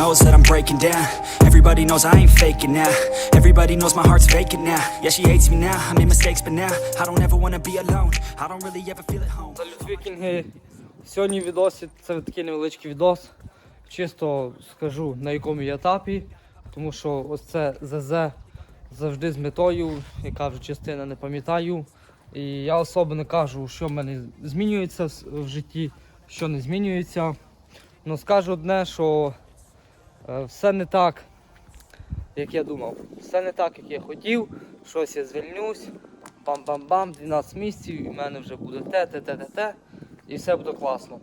Knows that I'm breaking down. Everybody knows I ain't faking now. Everybody knows my heart's vacant now. Yeah, she hates me now. I made mistakes, but now I don't ever wanna be alone. I don't really ever feel at home. Салют вікінги. Сьогодні відосі це такий невеличкий відос. Чисто скажу на якому я етапі, тому що ось це ЗЗ завжди з метою, яка вже частина не пам'ятаю. І я особо не кажу, що в мене змінюється в житті, що не змінюється. Ну скажу одне, що все не так, як я думав. Все не так, як я хотів. Щось я звільнюсь. Бам-бам-бам, 12 місяців, і в мене вже буде те, те, те, те, те. І все буде класно.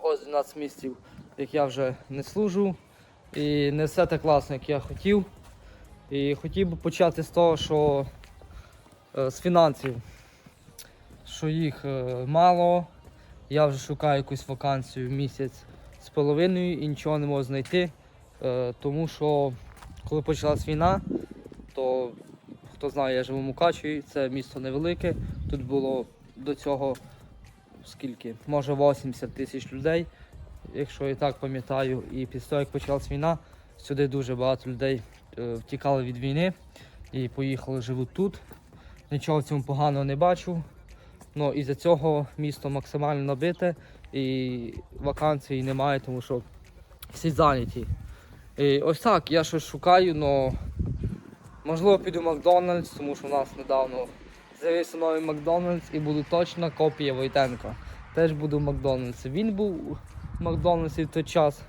Ось 12 місяців, як я вже не служу. І не все так класно, як я хотів. І хотів би почати з того, що е, з фінансів, що їх е, мало. Я вже шукаю якусь вакансію місяць з половиною і нічого не можу знайти. Е, тому що коли почалась війна, то хто знає, я живу в Мукачеві, це місто невелике. Тут було до цього скільки? Може 80 тисяч людей, якщо я так пам'ятаю. І після того, як почалась війна, сюди дуже багато людей е, втікали від війни і поїхали, живуть тут. Нічого в цьому поганого не бачу. Ну і за цього місто максимально набите і вакансій немає, тому що всі зайняті. І ось так, я щось шукаю, але можливо піду в Макдональдс, тому що у нас недавно з'явився новий Макдональдс і буде точна копія Войтенка. Теж буду в Макдональдсі. Він був в Макдональдсі в той час.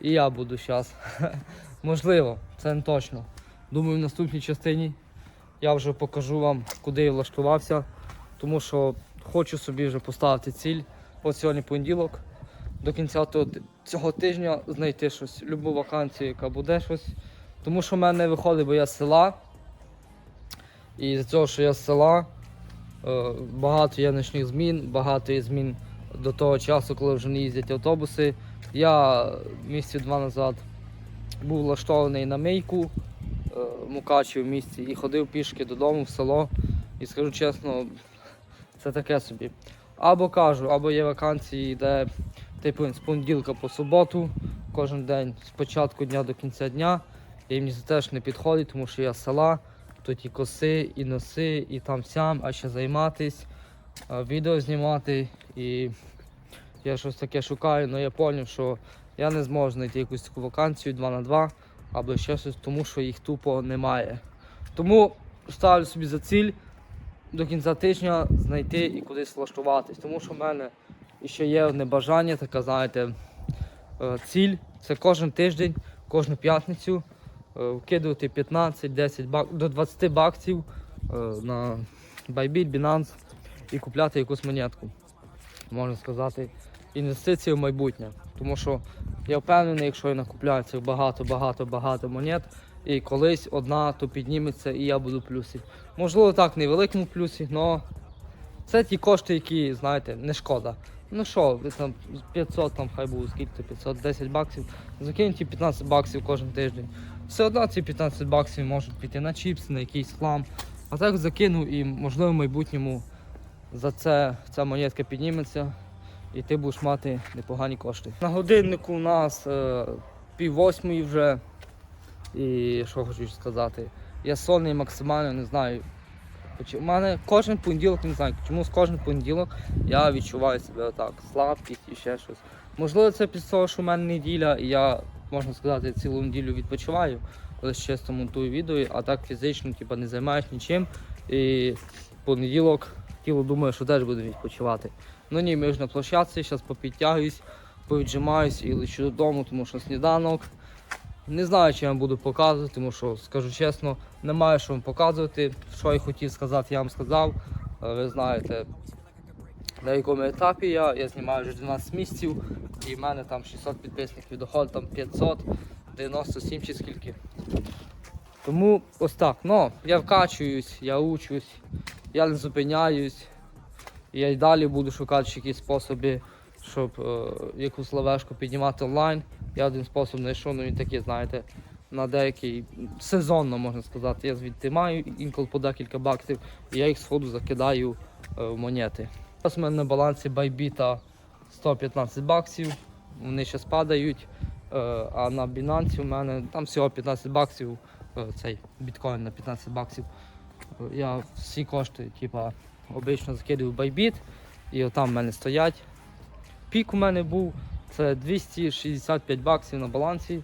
І я буду зараз. Можливо, це не точно. Думаю, в наступній частині я вже покажу вам, куди я влаштувався. Тому що хочу собі вже поставити ціль. От сьогодні понеділок. До кінця того- цього тижня знайти щось, любу вакансію, яка буде щось. Тому що в мене виходить, бо я з села. І з цього, що я з села, е, багато є нічних змін, багато є змін до того часу, коли вже не їздять автобуси. Я місяці два назад був влаштований на мийку е, в Мукачеві в місті і ходив пішки додому в село. І скажу чесно, це таке собі. Або кажу, або є вакансії, де типу з понеділка по суботу, кожен день з початку дня до кінця дня. І мені це теж не підходить, тому що я з села, тут і коси, і носи, і там сям, а ще займатись, відео знімати. І я щось таке шукаю, але я зрозумів, що я не зможу знайти якусь таку вакансію 2 на 2 або ще щось, тому що їх тупо немає. Тому ставлю собі за ціль до кінця тижня знайти і кудись влаштуватись. Тому що в мене ще є одне бажання, така, знаєте, е, ціль. Це кожен тиждень, кожну п'ятницю е, вкидувати 15-10 бак, до 20 баксів е, на Bybit, Binance і купляти якусь монетку. Можна сказати, інвестиції в майбутнє. Тому що я впевнений, якщо я накупляю цих багато-багато-багато монет, і колись одна то підніметься і я буду в плюсі. Можливо, так, не в великому плюсі, але це ті кошти, які, знаєте, не шкода. Ну що, там 500, там хай буде скільки то 510 баксів. Закиньте 15 баксів кожен тиждень. Все одно ці 15 баксів можуть піти на чіпси, на якийсь хлам. А так закину і можливо в майбутньому за це ця монетка підніметься і ти будеш мати непогані кошти. На годиннику у нас е, пів восьмої вже. І що хочу сказати, я сонний максимально не знаю. У мене кожен понеділок, не знаю, чому з кожен понеділок я відчуваю себе отак, слабкість і ще щось. Можливо, це після того, що в мене неділя, і я, можна сказати, цілу неділю відпочиваю, лише чисто монтую відео, а так фізично типу, не займаюся нічим. І понеділок тіло думає, що теж буде відпочивати. Ну ні, ми ж на площадці, зараз попідтягуюсь, повіджимаюсь і лечу додому, тому що сніданок. Не знаю, чи я вам буду показувати, тому що, скажу чесно, немає що вам показувати. Що я хотів сказати, я вам сказав. Е, Ви знаєте, на якому етапі я. Я знімаю вже 12 місяців і в мене там 600 підписників, доходить там 597 чи скільки. Тому ось так. Ну, я вкачуюсь, я учусь, я не зупиняюсь. Я й далі буду шукати якісь способи, щоб е, якусь лавешку піднімати онлайн. Я один спосіб знайшов, ну він такий, знаєте, на деякий сезонно можна сказати. Я звідти маю інколи по декілька баксів, і я їх сходу закидаю е, в монети. Зараз у мене на балансі байбіта 115 баксів, вони ще спадають. Е, а на Binance у мене там всього 15 баксів, е, цей біткоін на 15 баксів. Я всі кошти, типа, обично закидую в Bybit, і там в мене стоять. Пік у мене був це 265 баксів на балансі.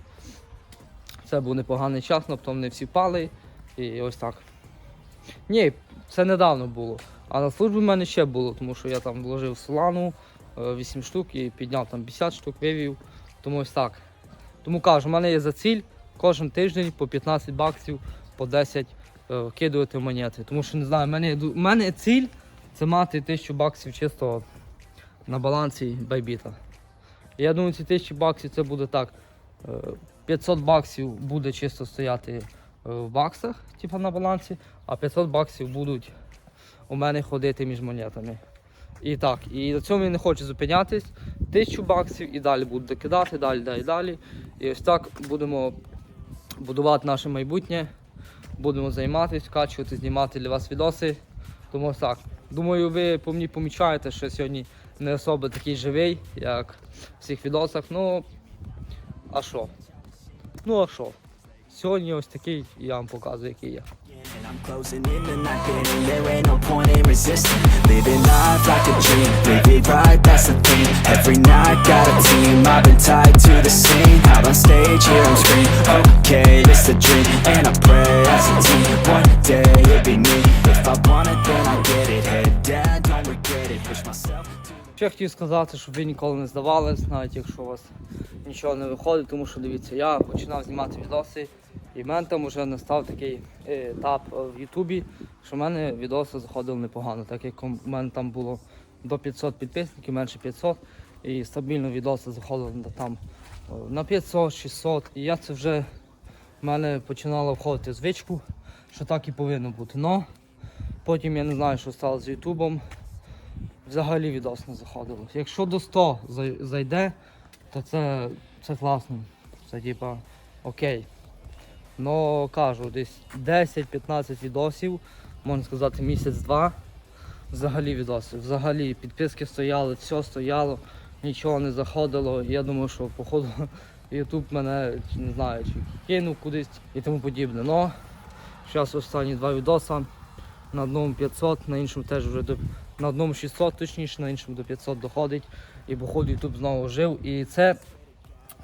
Це був непоганий час, але не всі пали. І ось так. Ні, це недавно було. А на службі в мене ще було, тому що я там вложив солану 8 штук і підняв там 50 штук, вивів. Тому ось так. Тому кажу, в мене є за ціль кожен тиждень по 15 баксів, по 10 е, вкидувати монети. Тому що не знаю, в мене, в мене ціль це мати 1000 баксів чисто на балансі байбіта. Я думаю, ці 1000 баксів це буде так. е, 500 баксів буде чисто стояти е, в баксах, типу на балансі, а 500 баксів будуть у мене ходити між монетами. І так, і на цьому я не хочу зупинятись. Тисячу баксів і далі буду докидати, далі, далі, далі. І ось так будемо будувати наше майбутнє. Будемо займатися, вкачувати, знімати для вас відоси. Тому так. Думаю, ви по мені помічаєте, що я сьогодні не особо такий живий, як в всіх відосах. Ну, а що? Ну а що? Сьогодні ось такий, я вам показую, який я. Ще хотів сказати, щоб ви ніколи не здавались, навіть якщо у вас нічого не виходить, тому що дивіться, я починав знімати відоси, і в мене там вже настав такий е, етап е, в Ютубі, що в мене відоси заходили непогано, так як у мене там було до 500 підписників, менше 500, і стабільно відоси заходили там е, на 500-600. І я це вже в мене починало входити звичку, що так і повинно бути. Но потім я не знаю, що стало з Ютубом взагалі відос не заходило. Якщо до 100 зайде, то це, це класно. Це типа окей. Ну кажу, десь 10-15 відосів, можна сказати, місяць-два. Взагалі відоси. Взагалі підписки стояли, все стояло, нічого не заходило. Я думаю, що походу Ютуб мене не знаю, чи кинув кудись і тому подібне. Но зараз останні два відоса. На одному 500, на іншому теж вже до на одному 600 точніше, на іншому до 500 доходить. І походу YouTube знову жив. І це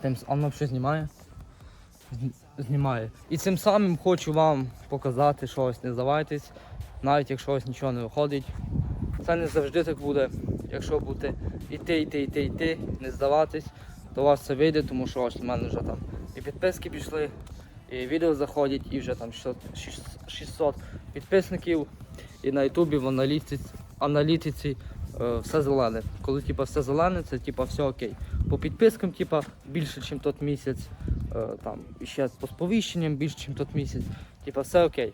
тим воно що знімає? Знімає. І цим самим хочу вам показати, що ось не здавайтесь, навіть якщо ось нічого не виходить. Це не завжди так буде. Якщо будете йти, йти, йти, йти, не здаватись, то у вас це вийде, тому що ось у мене вже там і підписки пішли, і відео заходять, і вже там 600, 600 підписників. І на Ютубі в аналітиці, аналітиці е, все зелене. Коли типа, все зелене, це типа, все окей. По підпискам типа, більше, ніж тот місяць. Е, там, ще по сповіщенням більше, ніж тот місяць. Типа, все окей.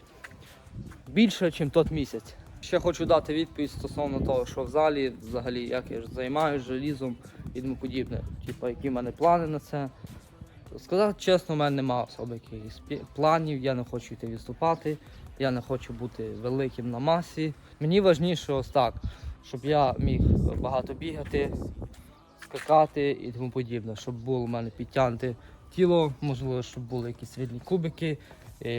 Більше, ніж тот місяць. Ще хочу дати відповідь стосовно того, що в залі взагалі як я займаюся желізом і тому подібне. Типа, які в мене плани на це. Сказати чесно, у мене немає особи планів, я не хочу йти виступати, я не хочу бути великим на масі. Мені важніше ось так, щоб я міг багато бігати, скакати і тому подібне, щоб було у мене підтягнуте тіло, можливо, щоб були якісь видні кубики,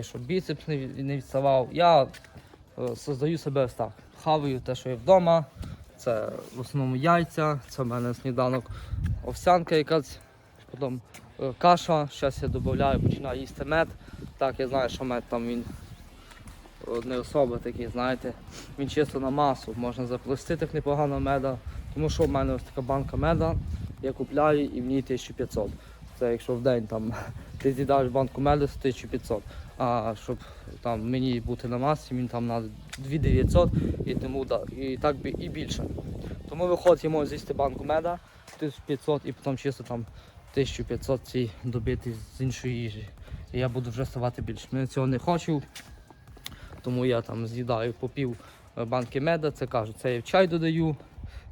щоб біцепс не, відставав. Я е, создаю себе ось так. Хаваю те, що є вдома. Це в основному яйця, це в мене сніданок овсянка якась, потім е, каша. Зараз я додаю, починаю їсти мед. Так, я знаю, що мед там він е, не особо такий, знаєте. Він чисто на масу, можна заплести так непогано меда. Тому що в мене ось така банка меда, я купляю і в ній 1500. Це якщо в день там ти з'їдаєш банку меду, це 1500. А щоб там мені бути на масі, мені там на 2900 і тому і так би і більше. Тому виходить, я можу з'їсти банку меда 1500 і потім чисто там 1500 ці добити з іншої їжі. І я буду вже ставати більше. Я цього не хочу, тому я там з'їдаю по пів е, банки меда, це кажу, це я в чай додаю,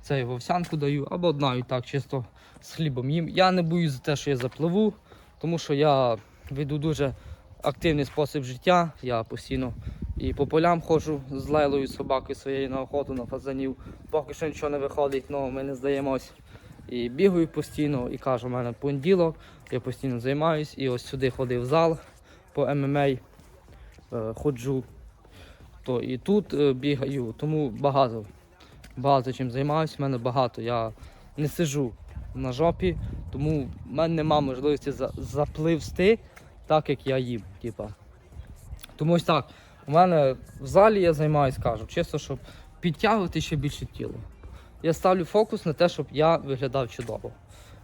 це я в овсянку даю, або навіть так чисто з хлібом їм. Я не боюсь за те, що я запливу, тому що я веду дуже активний спосіб життя. Я постійно і по полям ходжу з лелою, собакою своєю на охоту, на фазанів. Поки що нічого не виходить, але ми не здаємось. І бігаю постійно, і кажу, у мене понеділок, я постійно займаюсь, і ось сюди ходив в зал по ММА, е, ходжу, то і тут е, бігаю, тому багато, багато чим займаюся, в мене багато. Я не сижу на жопі, тому в мене нема можливості за- запливсти так, як я їм. Типа. Тому ось так. У мене в залі я займаюся, кажу, чисто, щоб підтягувати ще більше тіло. Я ставлю фокус на те, щоб я виглядав чудово.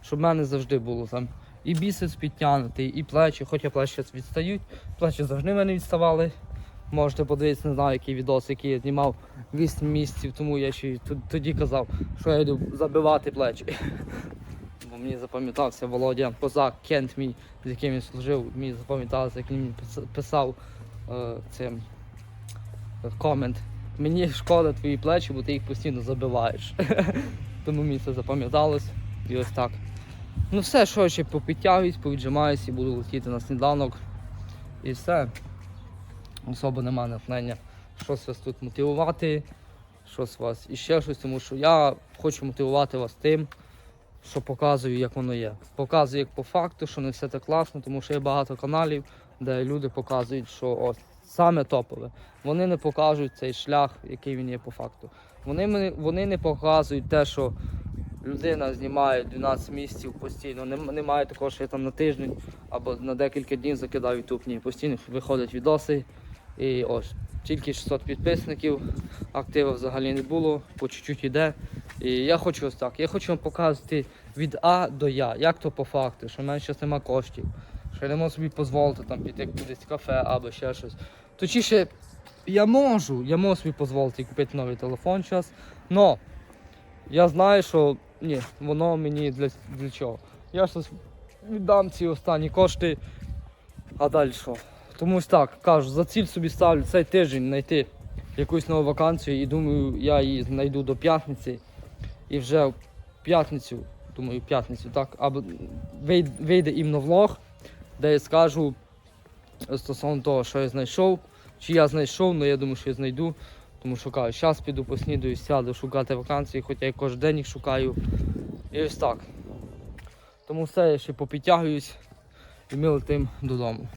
Щоб в мене завжди було там і біцепс підтягнутий, і плечі, хоча плечі відстають, плечі завжди в мене відставали. Можете подивитися, не знаю, який відос, який я знімав 8 місяців тому, я ще тоді казав, що я йду забивати плечі. Бо мені запам'ятався Володя Козак, кент мій, з яким він служив, мені запам'ятався, як він мені писав е, цим е, комент. Мені шкода твої плечі, бо ти їх постійно забиваєш. Тому мені це запам'яталось. І ось так. Ну все, що ще попідтягуюсь, повіджимаюсь і буду летіти на сніданок. І все. Особо нема натхнення. Щось вас тут мотивувати, щось вас і ще щось, тому що я хочу мотивувати вас тим, що показую, як воно є. Показую як по факту, що не все так класно, тому що є багато каналів, де люди показують, що ось саме топове. Вони не покажуть цей шлях, який він є по факту. Вони, вони не показують те, що людина знімає 12 місяців постійно. Немає такого, що я там на тиждень або на декілька днів закидаю YouTube. Ні, постійно виходять відоси. І ось тільки 600 підписників, активу взагалі не було, по чуть-чуть іде. І я хочу ось так. Я хочу вам показати від А до Я, як то по факту, що в мене зараз нема коштів, що я не можу собі дозволити там піти кудись в кафе або ще щось. Точніше, я можу, я можу собі дозволити купити новий телефон зараз, но я знаю, що ні, воно мені для, для чого. Я щось віддам ці останні кошти, а далі що? Тому ось так, кажу, за ціль собі ставлю цей тиждень знайти якусь нову вакансію і думаю, я її знайду до п'ятниці. І вже в п'ятницю, думаю, в п'ятницю, так, або вийде, іменно влог, де я скажу стосовно того, що я знайшов. Чи я знайшов, але я думаю, що я знайду. Тому що кажу, зараз піду поснідаю, сяду шукати вакансії, хоча я кожен день їх шукаю. І ось так. Тому все, я ще попідтягуюсь і ми летим додому.